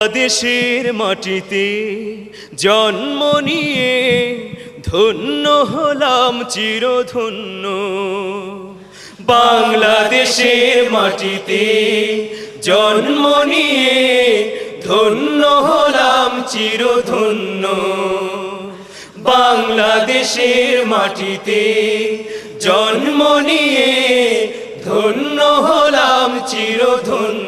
দেশের মাটিতে জন্ম নিয়ে ধন্য হলাম চিরধন্য। বাংলাদেশের মাটিতে জন্ম নিয়ে ধন্য হলাম চিরধন্য। বাংলাদেশের মাটিতে জন্ম নিয়ে ধন্য হলাম চিরধন্য।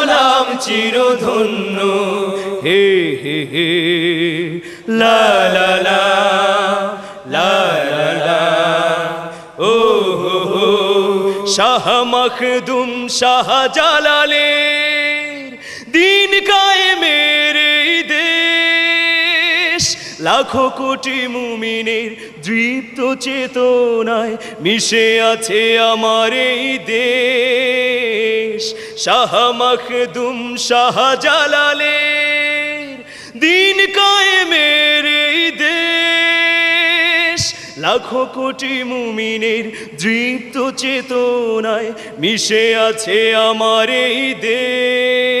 চিরধন্য। হে হে হে। লা ও হো হো। শাহ মখদুম শাহ জালালের লাখো কোটি মুমিনের দৃপ্ত চেতনায় মিশে আছে আমার এই দেশ। শাহ মখদুম শাহ জালালের দিন কায়েমের এই দেশ। লাখো কোটি মুমিনের দৃপ্ত চেতনায় মিশে আছে আমার এই দেশ।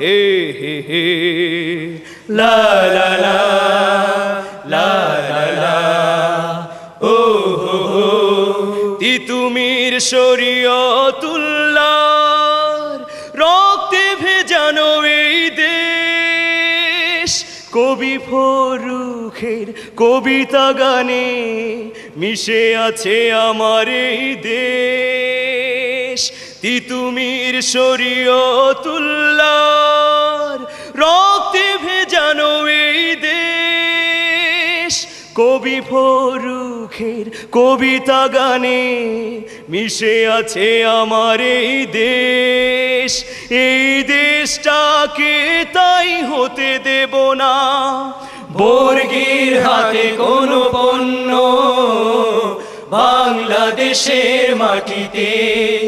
হে হে হে। লা লা লা হো হো। তিতুমির শরীয়তুল্লাহর রক্তে ভেজানো এই দেশ। কবি ফরুখের কবিতা গানে মিশে আছে আমার এই দেশ। তিতুমির শরীয়তুল্লাহর রক্তে ভেজানো এই দেশ। কবি ফরুখের কবিতা গানে মিশে আছে আমার এই দেশ। এই দেশটাকে তাই হতে দেব না। বর্গির হাতে কোনো পণ্য বাংলাদেশের মাটিতে।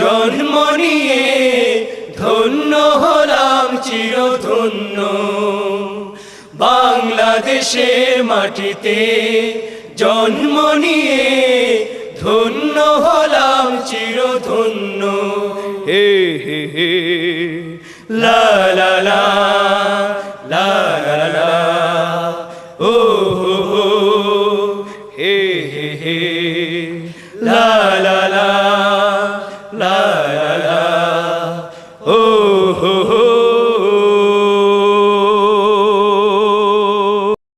জন্ম নিয়ে ধন্য হলাম চিরধন্য। বাংলাদেশে মাটিতে জন্ম নিয়ে ধন্য হলাম চিরধন্য। হে হে হে লা